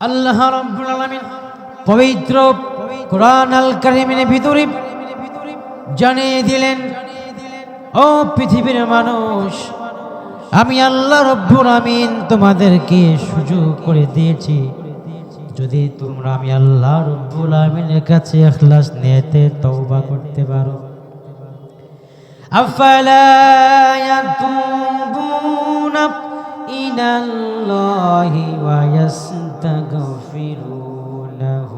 আল্লাহ রাব্বুল আলামিন পবিত্র কোরআন আল কারিমের ভিতরে জানিয়ে দিলেন, ও পৃথিবীর মানুষ, আমি আল্লাহ রব্বুল আমিন তোমাদেরকে সুযোগ করে দিয়েছি। যদি তোমরা আমি আল্লাহ রব্বুল আমিনের কাছে এখলাস নিতে তওবা করতে পারো। আফালা ইয়াতুবুনা إلى الله ويستغفرونه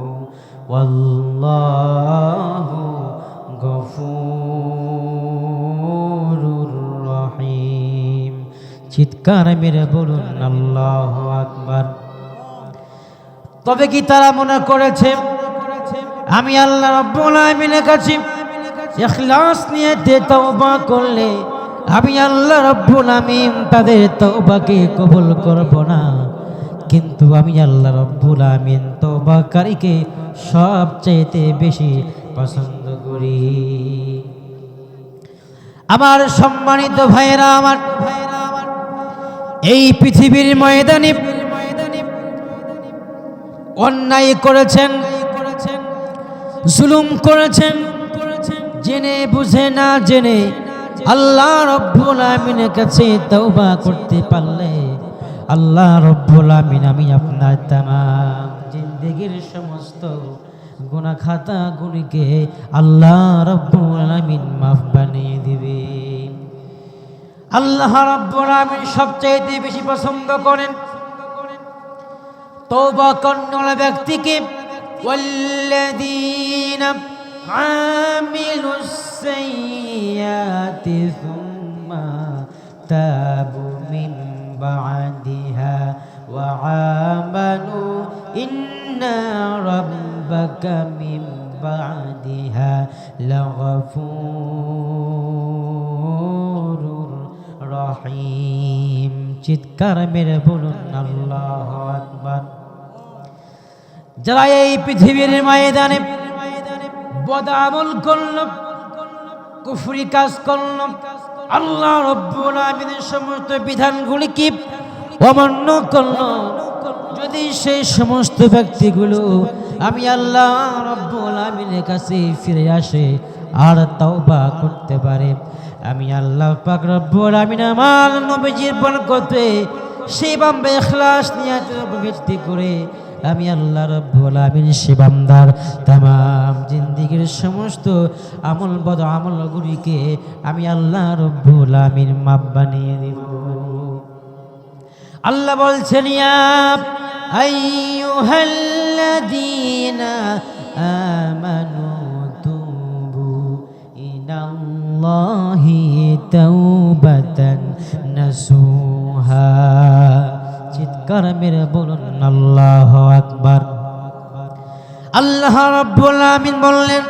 والله غفور رحيم চিৎকার মেরে বলুন আল্লাহ আকবার তবে কি তারা মনে করেছে আমি আল্লাহ রব্বুল আলামিনের কাছে ইখলাস নিয়ে তে তওবা করলে আমি আল্লাহ রব্বুল আমিন, তাদের তওবাকে কবুল করব না। কিন্তু আমি আল্লাহ রব্বুল আমিন তওবাকারীকে সবচাইতে বেশি পছন্দ করি। আমার সম্মানিত ভাইয়েরা, আমার এই পৃথিবীর ময়দানে অন্যায় করেছেন, জুলুম করেছেন, জেনে বুঝে না জেনে আল্লাহ রব্বুল আমিনের কাছে তওবা করতে পারলে আল্লাহ রব্বুল আমিন আমি আপনার তামাম জিন্দগির সমস্ত গুনাহ খাতা গুলিকে আল্লাহ রব্বুল আমিন মাফ বানিয়ে দিবে আল্লাহ রব্বুল আমিন সবচাইতে বেশি পছন্দ করেন তওবা কর্ণলা ব্যক্তিকে والذين عاملوا السيئات ثم تابوا من بعدها وعاملوا إن ربك من بعدها لغفور রহিম চিৎকার মেরে বলুন আল্লাহ আকবার যারা এই পৃথিবীর ময়দানে বদামল করল কুফরি কাজ করল আল্লাহ রব্বুল আমিনের সমস্ত বিধানগুলি কি? অমান্য করল যদি সেই সমস্ত ব্যক্তিগুলো আমি আল্লাহ রব্বুল আমিনের কাছে ফিরে আসে, আর তওবা করতে পারে। আমি আল্লাহ পাক রব্বুল আমিন আমার নবীজির বরকতে সেই বাম্বে ইখলাস নিয়ে ভিত্তি করে আমি আল্লাহ রব্বুল আমিন সে বান্দার তাম জিন্দিগির সমস্ত আমল বদ আমলগুলিকে আমি আল্লাহ রব্বুল আমিন মাপ বানিয়ে দিব। আল্লাহ বলছেন, ইয়া আইয়ুহাল্লাযীনা আমানু তুবু ইলাল্লাহি তাওবাতান নাসুহা মেরে বলুন, আল্লাহ আকবার। আল্লাহ রাব্বুল আমিন বললেন,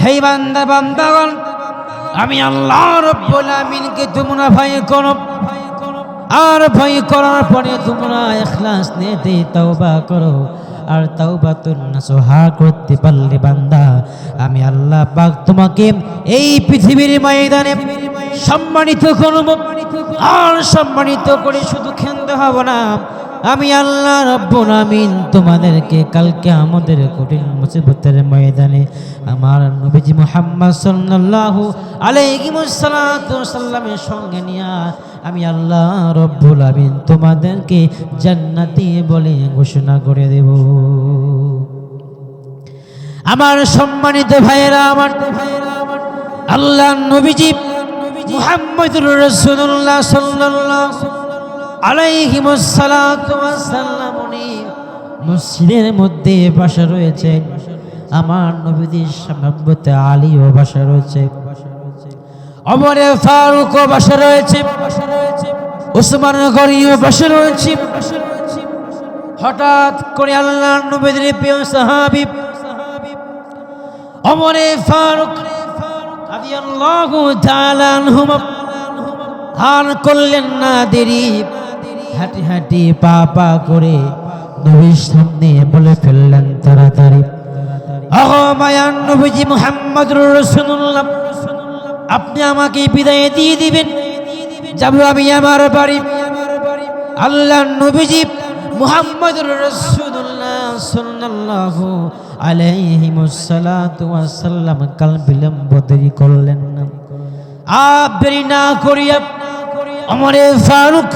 হে বান্দা, বান্দাগণ, আমি আল্লাহ রাব্বুল আমিনকে তোমরা ভয় করো আর ভয় করার পরে তোমরা তওবা করো। আর করতে পারলে বান্দা, আমি আল্লাহ পাক তোমাকে এই পৃথিবীর ময়দানে সম্মানিত করব। আর সম্মানিত করে শুধু খেলতে হব না। আমি আল্লাহ রব্বুল আমিন তোমাদেরকে কালকে আমাদের কঠিন মুসিবতের ময়দানে আমার নবীজি মুহাম্মদ সাল্লাল্লাহু আলাইহি সাল্লামের সঙ্গে নিয়ে আমি আল্লাহ রব্বুল আমিন তোমাদেরকে জান্নাতি বলে ঘোষণা করে দেব। আমার সম্মানিত ভাইয়েরা, আমার আল্লাহ নবীজি মুহাম্মদুর রাসূলুল্লাহ সাল্লাল্লাহু আলাইহি সাল্লাম উনি মসজিদের মধ্যে বাসা রয়েছে। আমার নবীদের সামনে আলীও বাসা রয়েছে। অমরে ফারুকও বাসা রয়েছে। ওসমান গরিও বাসা রয়েছে। হঠাৎ করে আল্লাহ নবীদের প্রিয় সাহাবী অমরে ফারুক রাদিয়াল্লাহু তাআলা আনহুম আর করলেন না দেরি। হাঁটি হাঁটি পা পা করে নবীর সামনে বলে ফেললেন তাড়াতাড়ি। অহ মায়ান নবীজি মুহাম্মদুর রাসূলুল্লাহ, আপনি আমাকে বিদায় দিয়ে দিবেন। যাব আমি আমার বাড়ি। আল্লাহ নবীজি মুহাম্মদুর রাসূলুল্লাহ সাল্লাল্লাহু আলাইহি ওয়াসাল্লাম কাল বিলম্ব দেরি করলেন না। আপ দেরি না করিয়া ওমরে ফারুক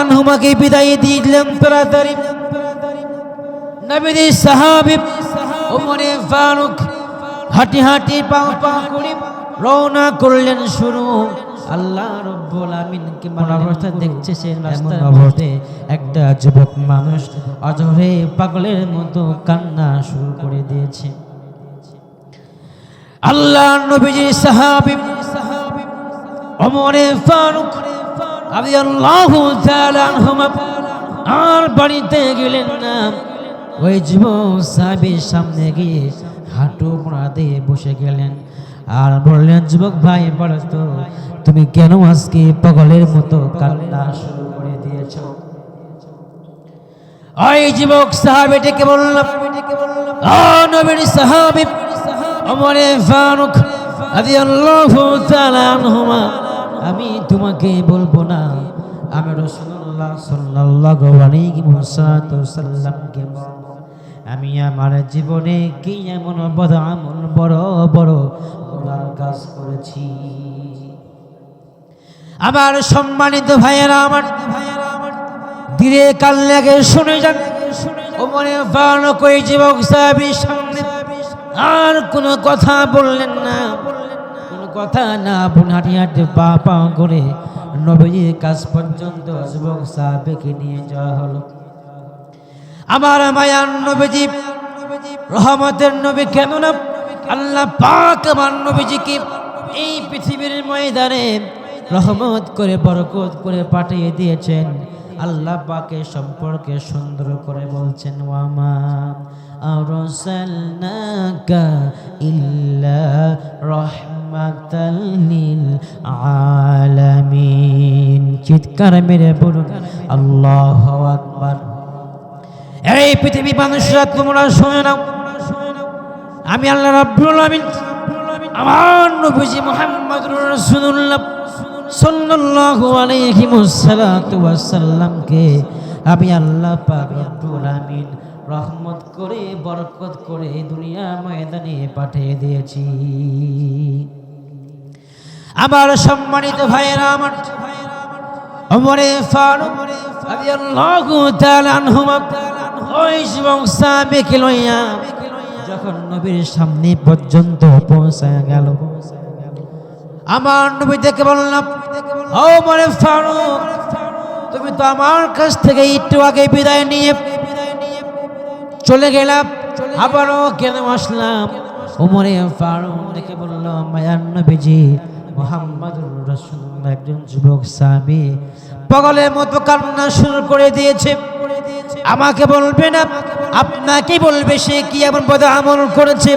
আনহুমাকে বিদায় দিলেন তাড়াতাড়ি নবীদের সাহাবী ওমরে ফারুক হাঁটি হাঁটি পাও পা করে রওনা করলেন শুরু। আল্লাহ রব্বুল আমিনকে অবস্থা দেখছে সে মধ্যে একটা যুবক মানুষ অজরে পাগলের মতো কান্না শুরু করে দিয়েছে। আল্লাহ নবীজি সাহাবী ফারুক রাদিয়াল্লাহু তাআলা আনহুমা আর বাড়িতে গেলেন না। ওই যুবক সাহাবীর সামনে গিয়ে হাঁটু মোড়া বসে গেলেন। আর বললেন, যুবক ভাই, বলো তুমি কেন আজকে পাগলের মতো কান্না শুরু করে দিয়েছ? ওই যুবক সাহাবিটিকে বললাম নবীর সাহাবি, ওমরে ফারুক রাদিয়াল্লাহু তাআলা আনহুমা আমি তোমাকে বলব না। আমি রাসূলুল্লাহ সাল্লাল্লাহু আলাইহি ওয়াসাল্লামকে বলব, আমি আমার জীবনে কি এমন বড় আমল বড় বড় গুনার কাজ করেছি। আমার সম্মানিত ভাইয়েরা, আমার ধীরে কাল লাগে শুনে যান। ও মনে ফানো কই যুবক সাহাবীর সামনে আর কোনো কথা বললেন না। কথা না বোন হাঁটি হাঁটি পা পা করে নবীজির কাজ পর্যন্ত যুবক সাহাবিকে নিয়ে যাওয়া হলো। আমার মায়ার নবীজি, রহমতের নবী কেননা আল্লাহ পাক আমার নবীজিকে এই পৃথিবীর ময়দানে রহমত করে, বরকত করে পাঠিয়ে দিয়েছেন। আল্লাহ পাকে সম্পর্কে সুন্দর করে বলছেন ওয়ামা আরসালনাকা ইল্লা রহমাতাল আলামিন। চিৎকার মেরে বলুন, আল্লাহু আকবার। এই পৃথিবী মানুষরা তোমরা শুনে নাও। আমি আল্লাহ রাব্বুল আলামিন, আমার নবীজি মুহাম্মদুর রাসূলুল্লাহ সাল্লাল্লাহু আলাইহি ওয়াসাল্লামকে আমি আল্লাহ পাক রব্বুল আলামিন রহমত করে, বরকত করে দুনিয়া ময়দানে পাঠিয়ে দিয়েছি। আমার সম্মানিত ভাইয়েরা, আমার লইয়া যখন নবীর সামনে পর্যন্ত পৌঁছায় গেল। আমার নবী দেখে বললাম তুমি তো আমার কাছ থেকে একটু আগে বিদায় নিয়ে চলে গেলাম আবারও কেন আসলাম? ওমরে ফারুক দেখে বলল, মায়ার নবীজি মোহাম্মদুর একজন যুবক সাহাবী পাগলের মতো কান্না শুরু করে দিয়েছে। আমাকে বলবে না, আপনাকে বলবে সে কি এমন বদ আমল করেছে?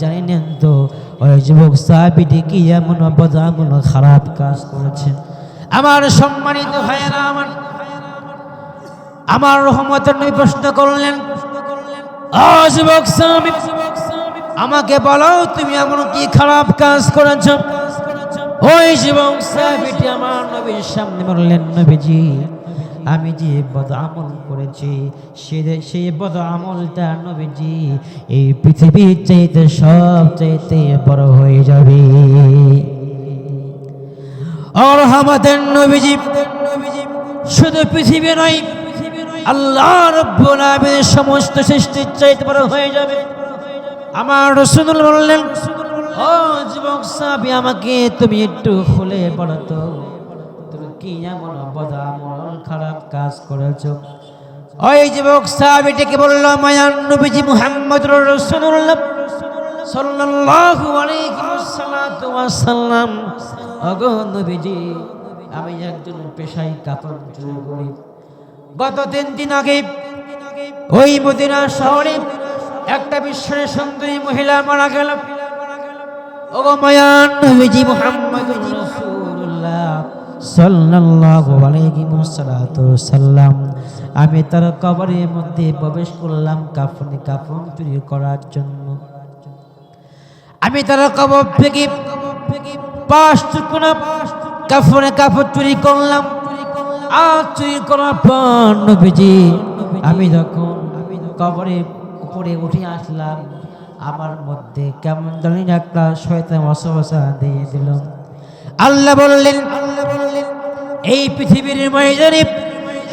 জানেন তো, ওই যুবক সাহাবীটি কি এমন বদ আমল, খারাপ কাজ করেছে। আমার সম্মানিত ভাইয়েরা, আমার আমার রহমতের নবী প্রশ্ন করলেন আমাকে বলো, তুমি এমন কি খারাপ কাজ করেছ? ওই যুবক সাহাবীটি আমার নবীর সামনে বললেন, নবীজি, আমি যে বদ আমল করেছি, সে সেই বদ আমলটা নবীজি, এই পৃথিবীর চাইতে সব চাইতে বড় হয়ে যাবে। আর আমাদের নবীজি, শুধু পৃথিবী নয় আল্লাহ রব্বুল আলামিনের সমস্ত সৃষ্টির চাইতে বড় হয়ে যাবে। আমার রসুল বললেন, ও যুবক সাহাবী, আমাকে তুমি একটু খুলে বলো তো, তুমি কি এমন বদামল খারাপ কাজ করেছ? ওই যুবক সাহাবীটিকে বলল মায়ান নবীজি মুহাম্মদ রাসূলুল্লাহ সাল্লাল্লাহু আলাইহি ওয়াসাল্লাম। ওগো নবীজি, আমি একজন পেশাই কাপড় চুরি গত তিন দিন আগে ওই মদিনা শহরে একটা বিশ্বের সুন্দরী মহিলা মারা গেল। আমি তার কবরের মধ্যে প্রবেশ করলাম কাফনি কাফন চুরি করার জন্য। আমি তার কবর থেকে কাপড়ে কাপড় চুরি করলাম। হাত চুরি করার পর নবীজি। আমি যখন কবরে উপরে উঠে আসলাম, আমার মধ্যে কেমন জানি একটা শয়তান অসবসা দিয়ে দিল। আল্লাহ বললেন আল্লাহ বললেন এই পৃথিবীর ময়দানে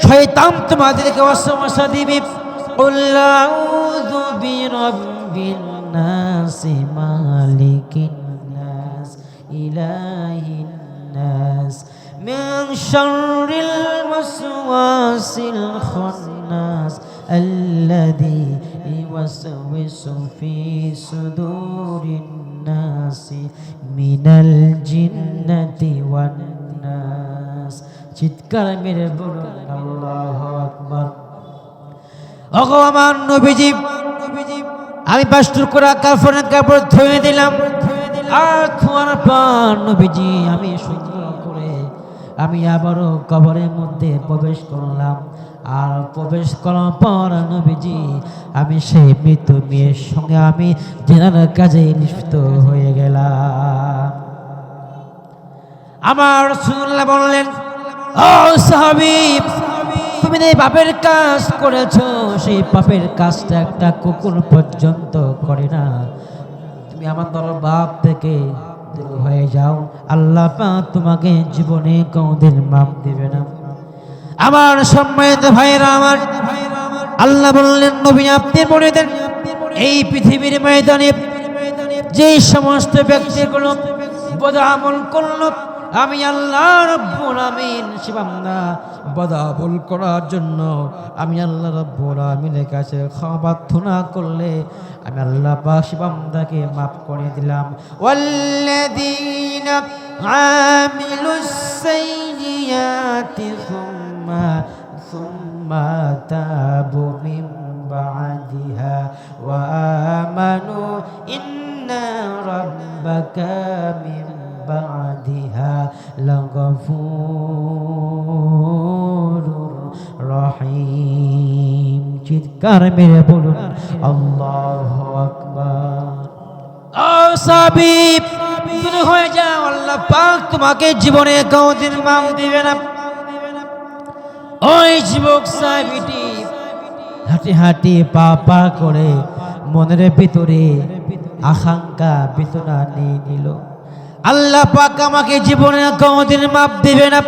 শয়তান তোমাদেরকে অসবসা দিবে। মালিকিন ইলাহিন্নাস مالك الناس إله الناس من شر الوسواس الخناس الذي يوسوس في صدور الناس من الجنة والناس চিৎকার মেরে বলুন আল্লাহ আকবার ওগো আমার নবীজি আমি পাঁচটুর করে কাপড়ের কাপড় ধুয়ে দিলাম আর ধোয়ার পর নবীজি আমি সুন্দর করে আমি আবারও কবরের মধ্যে প্রবেশ করলাম। আর প্রবেশ করার পর নবীজি, আমি সেই মৃত মেয়ের সঙ্গে আমি জেনার কাজে নিষ্পিত হয়ে গেলাম। আমার রসুল্লাহ বললেন, ও সাহাবিব তুমি যে পাপের কাজ করেছ, সেই পাপের কাজটা একটা কুকুর পর্যন্ত করে না। তুমি আমার দল বাপ থেকে দূর হয়ে যাও। আল্লাহ পাক তোমাকে জীবনে কোনদিন মাপ দিবে না। আমার সম্মানিত ভাইরা আমার আল্লাহ বললেন, নবী, আপনি বলে দেন, এই পৃথিবীর ময়দানে যে সমস্ত ব্যক্তিগুলো বোধ আমল করল আমি আল্লাহ রব্বুল আমিন শিবান্দা বদাবল করার জন্য আমি আল্লাহ রব্বুল আমিনের কাছে ক্ষমা প্রার্থনা করলে আমি আল্লাহ পাক শিবান্দাকে মাফ করে দিলাম ওয়াল্লাযীনা আমিলুস সাইয়্যাতি সুম্মা সুম্মা তাবু মিন بعدها وآمنوا إن ربك من بعدها لغفور رحيم চিৎকার মেরে বলুন আল্লাহ আকবার ও সাবিব তুমি হয়ে যাও আল্লাহ পাক তোমাকে জীবনে কোনদিন মাম দিবে না ওই যুবক সাহেবটি হাঁটি হাঁটি পা পা করে মনের ভিতরে আকাঙ্ক্ষা বেদনা নিয়ে নিল আল্লাহ পাক আমাকে জীবনে কোনদিন মাপ দিবে না।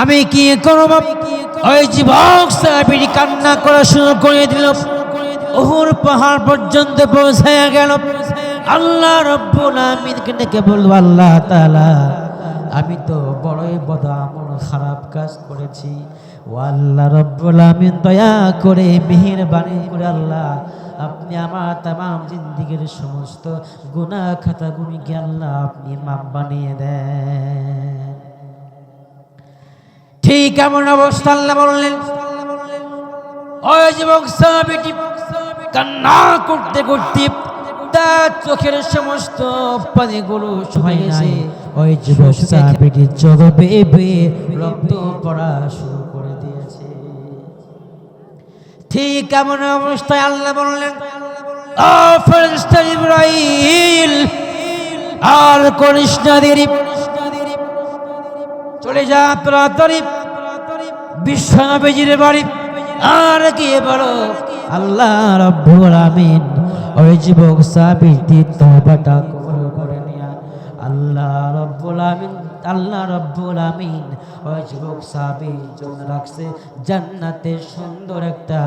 আমি কি করব ওই যুবক সাহেবের কান্না করা শুরু করে দিল। ওহুর পাহাড় পর্যন্ত পৌঁছায়া গেল। আল্লাহ রব্বুল আমিনকে ডেকে বলব আল্লাহ তাআলা, আমি তো বড়ই বদামন খারাপ কাজ করেছি। ও আল্লাহ রব্বুল আমিন দয়া করে, মেহেরবানি করে আল্লাহ আপনি আমার তাম জিন্দিগির সমস্ত খাতা গুণিকে আল্লাহ আপনি মাপ বানিয়ে দেন। ঠিক এমন অবস্থা আল্লাহ বললেন ওই যুবক সাহাবীটি কান্না করতে করতে তার চোখের সমস্ত পানিগুলো শুকিয়েছে ওই যুবক সাহাবীটি চোখ বেয়ে বেয়ে রক্ত পড়া শুরু ঠিক এমন অবস্থায় আল্লাহ বললেন ইব্রাহিম, আর করিস না দেরি। চলে যা তাড়াতাড়ি। বিশ্বনবীজির বাড়ি। আর গিয়ে বলো? আল্লাহ রব্বুল আমিন ওই যুবক সাবিতি কবুল করে নিয়া আল্লাহ রব্বুল আমিন আল্লাহ রব্বুল আমিন। ওই যুবক সাবির জন্য রাখছে, জান্নাতে সুন্দর একটা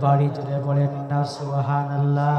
বাড়ি জুড়ে বলেন না, সুবহানাল্লাহ।